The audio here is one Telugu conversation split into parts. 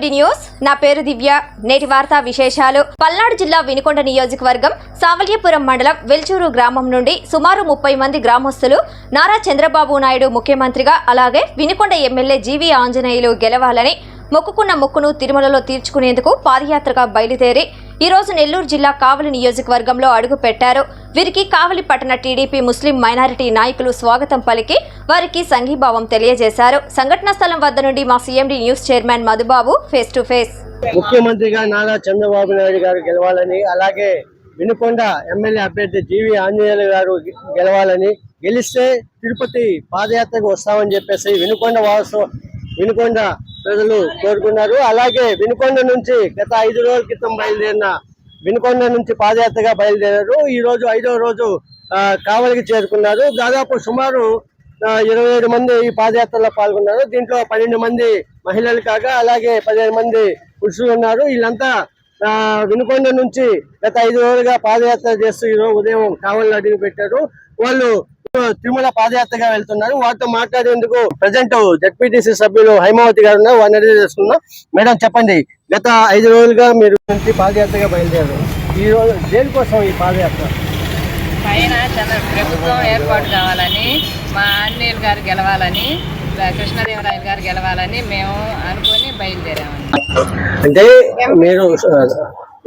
Welcome news. నా పేరు దివ్య. నేటి వార్తా విశేషాలు. పల్నాడు జిల్లా వినుకొండ నియోజకవర్గం సావల్యపురం మండలం వెల్చూరు గ్రామం నుండి సుమారు ముప్పై మంది గ్రామస్తులు నారా చంద్రబాబు నాయుడు ముఖ్యమంత్రిగా అలాగే వినుకొండ ఎమ్మెల్యే జీవి ఆంజనేయులు గెలవాలని మొక్కుకున్న మొక్కును తిరుమలలో తీర్చుకునేందుకు పాదయాత్రగా బయలుదేరి ఈ రోజు నెల్లూరు జిల్లా కావలి నియోజకవర్గంలో అడుగు పెట్టారు. వీరికి కావలి పట్టణ టీడీపీ ముస్లిం మైనారిటీ నాయకులు స్వాగతం పలికి వారికి సంఘీభావం తెలియజేశారు. సంఘటనా స్థలం వద్ద నుండి మా CMD news chairman Madhubabu face to face. ముఖ్యమంత్రిగా నారా చంద్రబాబు నాయుడు గారు గెలవాలని అలాగే వినుకొండ ఎమ్మెల్యే అభ్యర్థి జీవి ఆంజనేయులు గారు గెలవాలని గెలిస్తే తిరుపతి పాదయాత్రకు వస్తామని చెప్పేసి వినుకొండ వాసు వినుకొండ ప్రజలు కోరుకున్నారు. అలాగే వినుకొండ నుంచి గత ఐదు రోజుల క్రితం బయలుదేరిన వినుకొండ నుంచి పాదయాత్రగా బయలుదేరారు. ఈ రోజు ఐదవ రోజు కావలికి చేరుకున్నారు. దాదాపు సుమారు ఇరవై ఏడు మంది ఈ పాదయాత్రలో పాల్గొన్నారు. దీంట్లో పన్నెండు మంది మహిళలు కాగా అలాగే పదిహేను మంది పురుషులు ఉన్నారు. వీళ్ళంతా వినుకొండ నుంచి గత ఐదు రోజులుగా పాదయాత్ర చేస్తూ ఈరోజు ఉదయం కావలిని అడుగు పెట్టారు. వాళ్ళు తిరుమల పాదయాత్రగా వెళ్తున్నారు. వారితో మాట్లాడేందుకు ప్రజెంట్ జడ్పీటీసీ సభ్యులు హైమావతి గారు ఉన్నారు. వారిని అడిగి చేసుకుందాం మేడం చెప్పండి. గత ఐదు రోజులుగా మీరు పాదయాత్రగా బయలుదేరారు. ఈ రోజు దేనికోసం ఈ పాదయాత్ర? పైన చంద్ర ప్రభుత్వం ఏర్పాటు కావాలని మా ఆంజనేయులు గారు గెలవాలని కృష్ణదేవరాయలు గారు గెలవాలని మేము అనుకొని బయలుదేరామండి. అంటే మీరు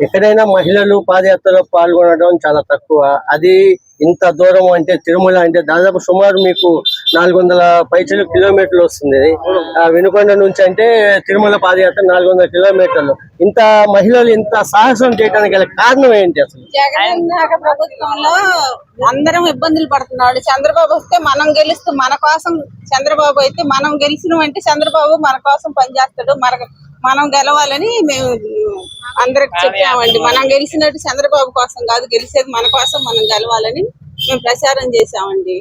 ఎక్కడైనా మహిళలు పాదయాత్రలో పాల్గొనడం చాలా తక్కువ. అది ఇంత దూరం అంటే తిరుమల అంటే దాదాపు సుమారు మీకు నాలుగు వందల పైచలు కిలోమీటర్లు వస్తుంది. ఆ, వినుకొండ నుంచి అంటే తిరుమల పాదయాత్ర నాలుగు వందల కిలోమీటర్లు. ఇంత మహిళలు ఇంత సాహసం చేయడానికి గల కారణం ఏంటి అసలు? ప్రభుత్వంలో అందరం ఇబ్బందులు పడుతున్నాడు. చంద్రబాబు వస్తే మనం గెలుస్తూ మన కోసం చంద్రబాబు అయితే మనం గెలిచిన అంటే చంద్రబాబు మన కోసం పనిచేస్తాడు. మన మనం గెలవాలని మేము అందరికి చెప్పామండి. మనం గెలిచినట్టు చంద్రబాబు కోసం కాదు గెలిచేది మన కోసం మనం గెలవాలని మేము ప్రచారం చేశామండి.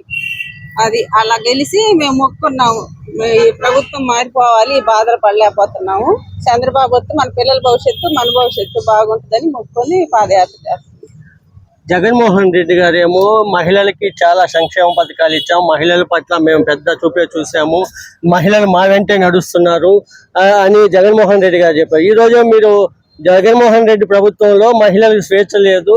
అది అలా గెలిచి మేము మొక్కున్నాము ఈ ప్రభుత్వం మారిపోవాలి బాధలు పడలేకపోతున్నాము. చంద్రబాబు వస్తే మన పిల్లల భవిష్యత్తు మన భవిష్యత్తు బాగుంటుందని మొక్కుని పాదయాత్ర చేస్తాం జగన్మోహన్ రెడ్డి గారేమో మహిళలకి చాలా సంక్షేమ పథకాలు ఇచ్చాం. మహిళల పట్ల మేము పెద్ద చూపే చూసాము మహిళలు మా వెంటే నడుస్తున్నారు. అని జగన్మోహన్ రెడ్డి గారు చెప్పారు. ఈ రోజు మీరు జగన్మోహన్ రెడ్డి ప్రభుత్వంలో మహిళలకు స్వేచ్ఛ లేదు.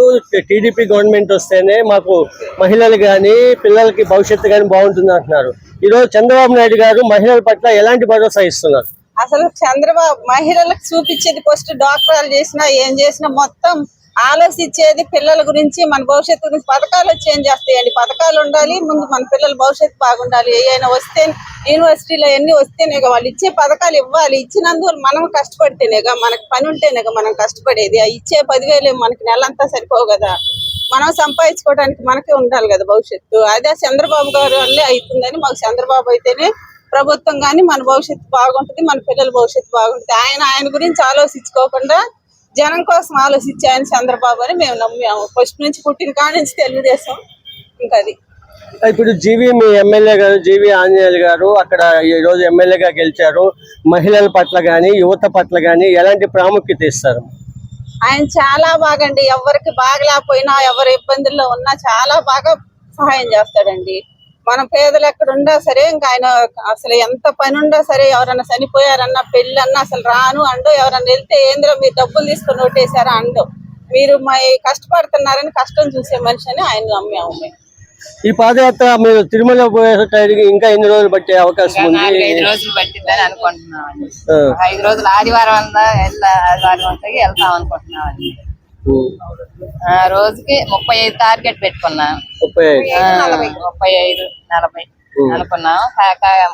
టీడీపీ గవర్నమెంట్ వస్తేనే మాకు మహిళలు కానీ పిల్లలకి భవిష్యత్తు కానీ బాగుంటుంది అంటున్నారు. ఈ రోజు చంద్రబాబు నాయుడు గారు మహిళల పట్ల ఎలాంటి భరోసా ఇస్తున్నారు? అసలు చంద్రబాబు మహిళలకు చూపించేది ఫస్ట్ డాక్టర్లు చేసినా ఏం చేసినా మొత్తం ఆలోచించేది పిల్లల గురించి మన భవిష్యత్తు గురించి పథకాలు చేంజ్ చేస్తాయండి. పథకాలు ఉండాలి ముందు మన పిల్లల భవిష్యత్తు బాగుండాలి. ఏమైనా వస్తే యూనివర్సిటీలో ఎన్ని వస్తేనేగా వాళ్ళు ఇచ్చే పథకాలు ఇవ్వాలి. ఇచ్చినందువల్ల మనం కష్టపడితేనేగా మనకు పని ఉంటేనేగా మనం కష్టపడేది. ఆ ఇచ్చే పదివేలు మనకి నెలంతా సరిపోవు కదా. మనం సంపాదించుకోవడానికి మనకే ఉండాలి కదా భవిష్యత్తు. అదే చంద్రబాబు గారు వల్లే అవుతుందని మాకు చంద్రబాబు అయితేనే ప్రభుత్వం కానీ మన భవిష్యత్తు బాగుంటుంది మన పిల్లల భవిష్యత్తు బాగుంటుంది. ఆయన ఆయన గురించి ఆలోచించుకోకుండా జనం కోసం ఆలోచించి ఆయన చంద్రబాబు అని మేము నమ్మాము. ఫస్ట్ నుంచి పుట్టిన కాడి నుంచి తెలుగుదేశం ఇంకా అది ఇప్పుడు జీవి మీ ఎమ్మెల్యే గారు జీవి ఆంజనేయులు గారు అక్కడ ఈ రోజు ఎమ్మెల్యేగా గెలిచారు. మహిళల పట్ల గాని యువత పట్ల గాని ఎలాంటి ప్రాముఖ్యత ఇస్తారు? ఆయన చాలా బాగా అండి ఎవరికి బాగలేకపోయినా ఎవరి ఇబ్బందుల్లో ఉన్నా చాలా బాగా సహాయం చేస్తాడండి. మన పేదలు ఎక్కడ ఉన్నా సరే ఇంకా ఆయన అసలు ఎంత పని ఉన్నా సరే ఎవరన్నా చనిపోయారన్నా పెళ్ళి అన్నా అసలు రాను అండు ఎవరన్నా వెళ్తే ఏంద్రో మీరు డబ్బులు తీసుకొని ఓటేశారా అండు. మీరు మా కష్టపడుతున్నారని కష్టం చూసే మనిషి అని ఆయన నమ్మాము మేము. ఈ పాదయాత్ర మీరు తిరుమల పోయేసరికి ఇంకా ఎన్ని రోజులు పట్టే అవకాశం ఉంది? నాలుగైదు రోజులు పట్టిందని అనుకుంటున్నామండి. ఆ, ఐదు రోజులు ఆదివారం అంతా ఆదివారం అంతా వెళ్తాం ఆ రోజుకి ముప్పై ఐదు టార్గెట్ పెట్టుకున్నాం. ముప్పై ముప్పై ఐదు నలభై. అనుకున్నాం.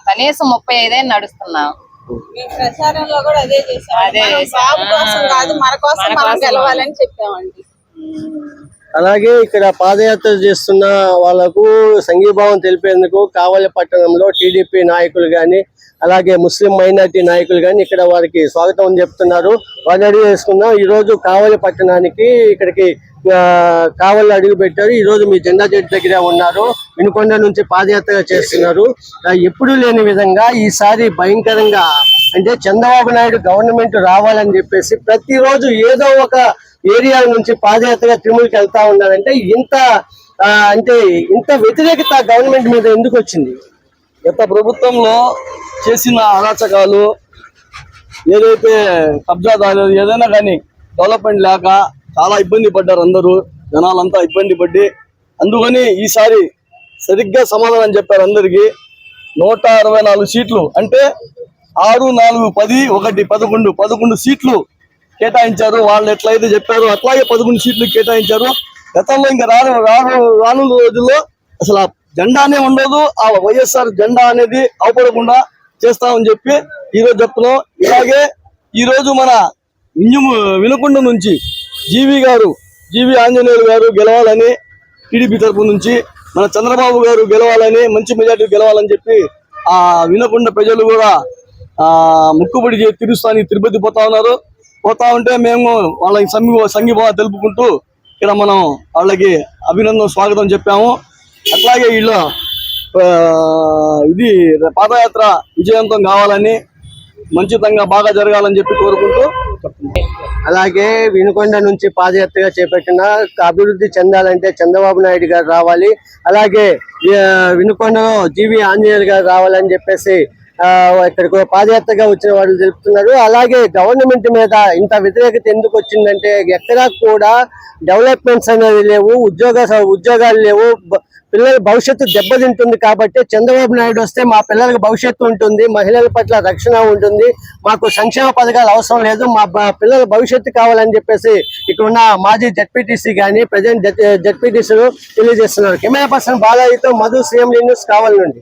కనీసం ముప్పై ఐదే నడుస్తున్నాం. మేము ప్రచారంలో కూడా అదే చేసాం అదే మనం చేసాం. బాబు కోసం కాదు మన కోసం మన మనం కోసం. గెలవాలని చెప్పామండి. అలాగే ఇక్కడ పాదయాత్ర చేస్తున్న వాళ్ళకు సంఘీభావం తెలిపేందుకు కావలి పట్టణంలో టీడీపీ నాయకులు గాని అలాగే ముస్లిం మైనార్టీ నాయకులు గాని ఇక్కడ వారికి స్వాగతం చెప్తున్నారు. వారిని అడిగి చేసుకుందాం ఈ రోజు కావలి పట్టణానికి ఇక్కడికి కావాలని అడుగు పెట్టారు. ఈ రోజు మీ జెండా చెట్టు దగ్గర ఉన్నారు. వినుకొండ నుంచి పాదయాత్ర చేస్తున్నారు. ఎప్పుడూ లేని విధంగా ఈసారి భయంకరంగా అంటే చంద్రబాబు నాయుడు గవర్నమెంట్ రావాలని చెప్పేసి ప్రతిరోజు ఏదో ఒక ఏరియా నుంచి పాదయాత్రగా తిరుమలకి వెళ్తా ఉన్నారంటే ఇంత అంటే ఇంత వ్యతిరేకత గవర్నమెంట్ మీద ఎందుకు వచ్చింది? గత ప్రభుత్వంలో చేసిన అరాచకాలు ఏదైతే కబ్జాదారు ఏదైనా కానీ డెవలప్మెంట్ లేక చాలా ఇబ్బంది పడ్డారు అందరూ జనాలంతా ఇబ్బంది పడ్డి అందుకని ఈసారి సరిగ్గా సమాధానం చెప్పారు అందరికీ. నూట అరవై నాలుగు సీట్లు అంటే ఆరు నాలుగు పది ఒకటి పదకొండు పదకొండు సీట్లు కేటాయించారు. వాళ్ళు ఎట్లయితే చెప్పారు అట్లాగే పదకొండు సీట్లు కేటాయించారు. గతంలో ఇంకా రాను రాను రాను రోజుల్లో అసలు ఆ జెండానే ఉండదు. ఆ వైఎస్ఆర్ జెండా అనేది అవపడకుండా చేస్తామని చెప్పి ఈరోజు చెప్తున్నాం. ఇలాగే ఈరోజు మన ఇంజము వినుకొండ నుంచి జీవి గారు జీవి ఆంజనేయులు గారు గెలవాలని టీడీపీ తరపు నుంచి మన చంద్రబాబు గారు గెలవాలని మంచి మెజార్టీ గెలవాలని చెప్పి ఆ వినకొండ ప్రజలు కూడా ఆ ముక్కుబడి చే- తిరుపతి పోతా ఉన్నారు. పోతా ఉంటే మేము వాళ్ళకి సంఘి సంఘీభావం తెలుపుకుంటూ ఇక్కడ మనం వాళ్ళకి అభినందన స్వాగతం చెప్పాము. అట్లాగే వీళ్ళు ఇది పాదయాత్ర విజయవంతం కావాలని మంచితంగా బాగా జరగాలని చెప్పి కోరుకుంటూ అలాగే వినుకొండ నుంచి పాదయాత్రగా చేపట్టిన అభివృద్ధి చెందాలంటే చంద్రబాబు నాయుడు గారు రావాలి. అలాగే వినుకొండలో జీవి ఆంజనేయులు గారు రావాలని చెప్పేసి ఇక్కడికి పాదయాత్రగా వచ్చిన వాళ్ళు తెలుపుతున్నారు. అలాగే గవర్నమెంట్ మీద ఇంత వ్యతిరేకత ఎందుకు వచ్చిందంటే ఎక్కడా కూడా డెవలప్మెంట్స్ అనేవి లేవు ఉద్యోగ ఉద్యోగాలు లేవు పిల్లల భవిష్యత్తు దెబ్బతింటుంది కాబట్టి చంద్రబాబు నాయుడు వస్తే మా పిల్లలకు భవిష్యత్తు ఉంటుంది మహిళల పట్ల రక్షణ ఉంటుంది మాకు సంక్షేమ పథకాలు అవసరం లేదు మా పిల్లల భవిష్యత్తు కావాలని చెప్పేసి ఇక్కడ ఉన్న మాజీ జడ్పీటీసీ కానీ ప్రజెంట్ జడ్పీటీసీలు తెలియజేస్తున్నారు. కెమెరా పర్సన్ బాలయ్యతో మధు సీఎం న్యూస్ కావాలి నుండి.